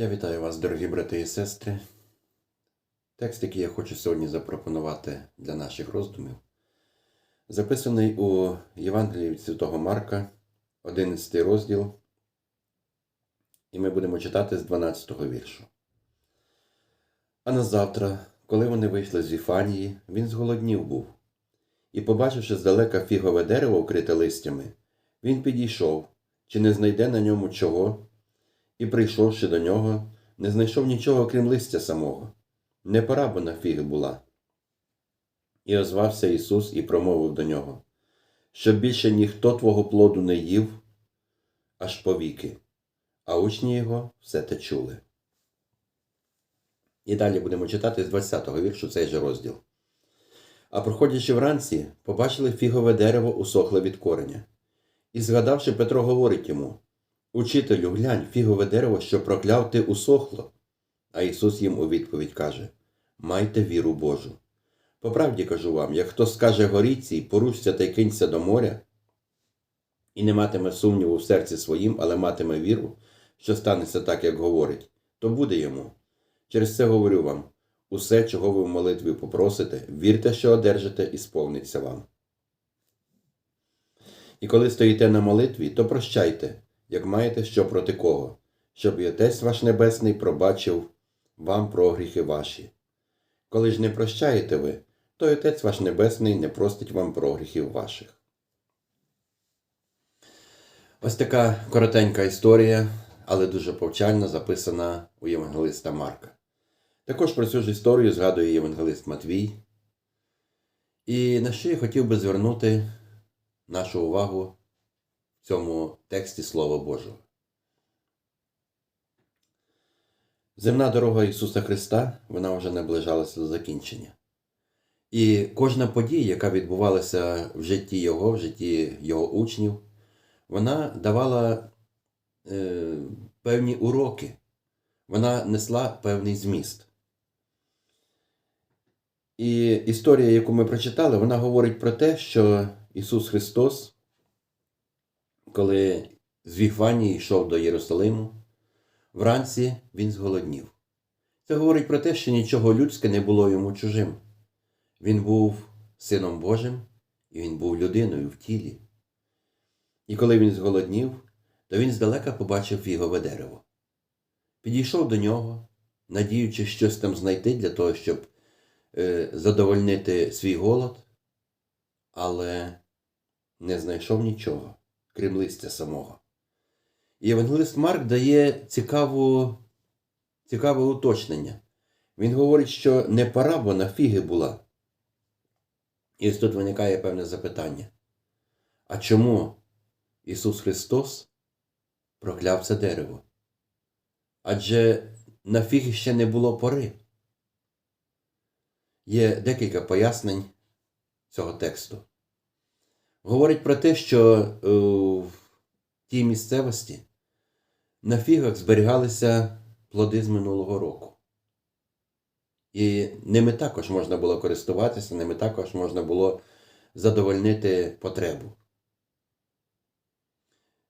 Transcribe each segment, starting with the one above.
Я вітаю вас, дорогі брати і сестри. Текст, який я хочу сьогодні запропонувати для наших роздумів, записаний у Євангелії від Святого Марка, 11 розділ, і ми будемо читати з 12 го віршу. А на завтра, коли вони вийшли з Віфанії, він зголоднів був, і, побачивши здалека фігове дерево, вкрите листями, він підійшов, чи не знайде на ньому чого, і, прийшовши до нього, не знайшов нічого, крім листя самого. Не пора бо на фіги була. І озвався Ісус і промовив до нього, щоб більше ніхто твого плоду не їв, аж повіки, а учні його все те чули. І далі будемо читати з 20-го віршу цей же розділ. А проходячи вранці, побачили фігове дерево усохле від кореня. І згадавши, Петро говорить йому Учителю, глянь, фігове дерево, що прокляв ти усохло. А Ісус їм у відповідь каже Майте віру Божу. По правді кажу вам, як хто скаже горіться і порушся та й кинься до моря, і не матиме сумніву в серці своїм, але матиме віру, що станеться так, як говорить, то буде йому. Через це говорю вам усе, чого ви в молитві попросите, вірте, що одержите, і сповниться вам. І коли стоїте на молитві, то прощайте, як маєте що проти кого, щоб і Отець ваш Небесний пробачив вам прогріхи ваші. Коли ж не прощаєте ви, то й Отець ваш Небесний не простить вам прогріхів ваших. Ось така коротенька історія, але дуже повчальна, записана у Євангелиста Марка. Також про цю ж історію згадує Євангелист Матвій. І на що я хотів би звернути нашу увагу в цьому тексті Слова Божого. Земна дорога Ісуса Христа вона вже наближалася до закінчення. І кожна подія, яка відбувалася в житті Його, в житті Його учнів, вона давала е, певні уроки, вона несла певний зміст. І історія, яку ми прочитали, вона говорить про те, що Ісус Христос, коли з Віфанії йшов до Єрусалиму, вранці Він зголоднів. Це говорить про те, що нічого людське не було йому чужим. Він був Сином Божим, і він був людиною в тілі. І коли він зголоднів, то він здалека побачив фігове дерево. Підійшов до нього, надіючи щось там знайти для того, щоб е, задовольнити свій голод, але не знайшов нічого, крім листя самого. І Євангелист Марк дає цікаву, цікаве уточнення. Він говорить, що не пора, бо на фіги була. І ось тут виникає певне запитання. А чому Ісус Христос прокляв це дерево? Адже на фіги ще не було пори. Є декілька пояснень цього тексту. Говорить про те, що е, в тій місцевості на фігах зберігалися плоди з минулого року. І ними також можна було користуватися, ними також можна було задовольнити потребу.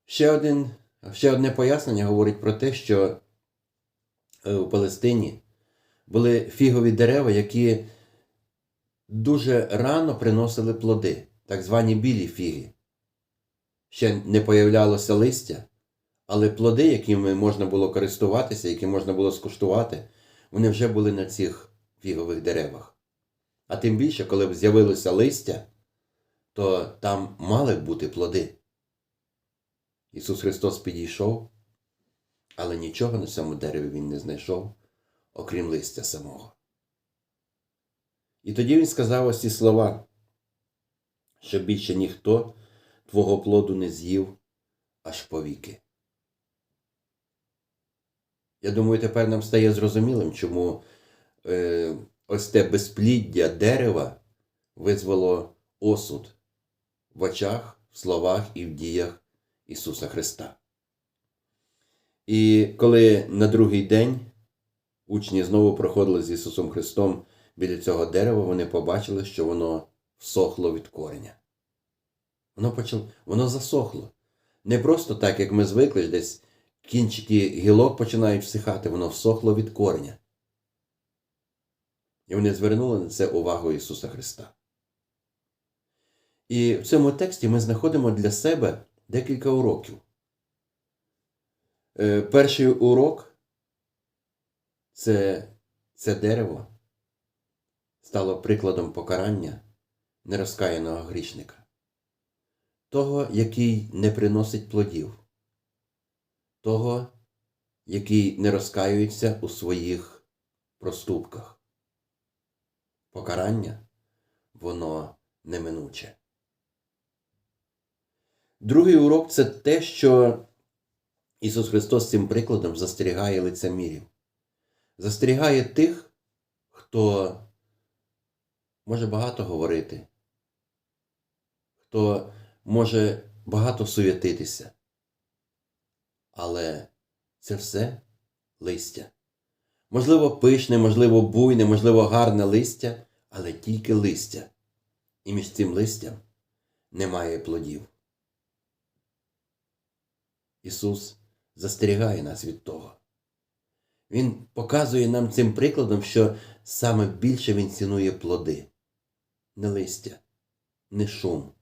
Ще, один, ще одне пояснення говорить про те, що е, у Палестині були фігові дерева, які дуже рано приносили плоди, так звані білі фіги. Ще не появлялося листя, але плоди, якими можна було користуватися, які можна було скуштувати, вони вже були на цих фігових деревах. А тим більше, коли б з'явилося листя, то там мали б бути плоди. Ісус Христос підійшов, але нічого на цьому дереві Він не знайшов, окрім листя самого. І тоді він сказав ось ці слова, що більше ніхто твого плоду не з'їв аж повіки. Я думаю, тепер нам стає зрозумілим, чому е, ось те безпліддя дерева визвало осуд в очах, в словах і в діях Ісуса Христа. І коли на другий день учні знову проходили з Ісусом Христом біля цього дерева, вони побачили, що воно всохло від кореня. Воно почало, воно засохло. Не просто так, як ми звикли десь кінчики гілок починають всихати, воно всохло від кореня. І вони звернули на це увагу Ісуса Христа. І в цьому тексті ми знаходимо для себе декілька уроків. Е, Перший урок це, це дерево стало прикладом покарання нерозкаяного грішника, того, який не приносить плодів, того, який не розкаюється у своїх проступках. Покарання воно неминуче. Другий урок це те, що Ісус Христос цим прикладом застерігає лицемірів. Застерігає тих, хто може багато говорити, хто може багато суєтитися. Але це все листя. Можливо, пишне, можливо, буйне, можливо, гарне листя, але тільки листя. І між цим листям немає плодів. Ісус застерігає нас від того. Він показує нам цим прикладом, що саме більше Він цінує плоди, не листя, не шум,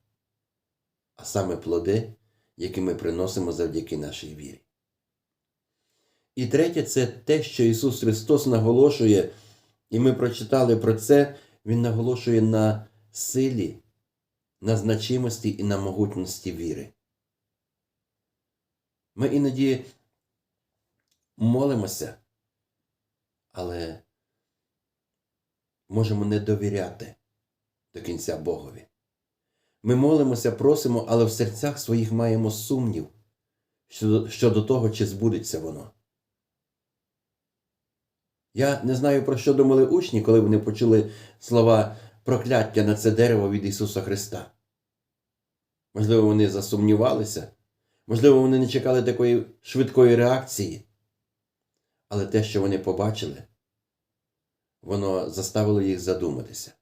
а саме плоди, які ми приносимо завдяки нашій вірі. І третє, це те, що Ісус Христос наголошує, і ми прочитали про це, Він наголошує на силі, на значимості і на могутності віри. Ми іноді молимося, але можемо не довіряти до кінця Богові. Ми молимося, просимо, але в серцях своїх маємо сумнів щодо, того, чи збудеться воно. Я не знаю, про що думали учні, коли вони почули слова прокляття на це дерево від Ісуса Христа. Можливо, вони засумнівалися, можливо, вони не чекали такої швидкої реакції. Але те, що вони побачили, воно заставило їх задуматися.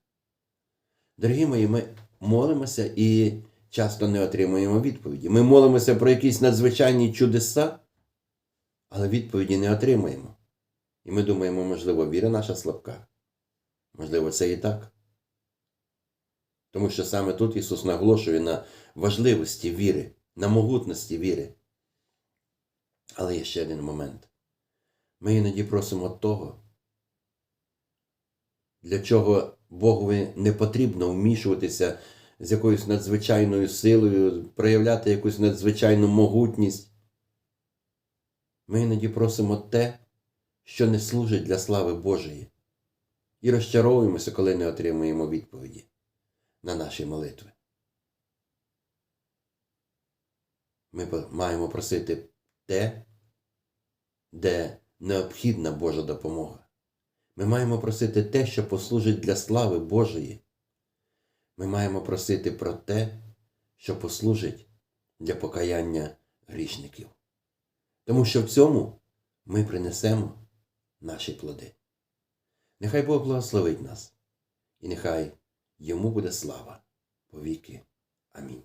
Дорогі мої, ми молимося і часто не отримуємо відповіді. Ми молимося про якісь надзвичайні чудеса, але відповіді не отримуємо. І ми думаємо, можливо, віра наша слабка. Можливо, це і так. Тому що саме тут Ісус наголошує на важливості віри, на могутності віри. Але є ще один момент. Ми іноді просимо того, для чого Богові не потрібно вмішуватися з якоюсь надзвичайною силою, проявляти якусь надзвичайну могутність. Ми іноді просимо те, що не служить для слави Божої, і розчаровуємося, коли не отримуємо відповіді на наші молитви. Ми маємо просити те, де необхідна Божа допомога. Ми маємо просити те, що послужить для слави Божої. Ми маємо просити про те, що послужить для покаяння грішників. Тому що в цьому ми принесемо наші плоди. Нехай Бог благословить нас, і нехай йому буде слава повіки. Амінь.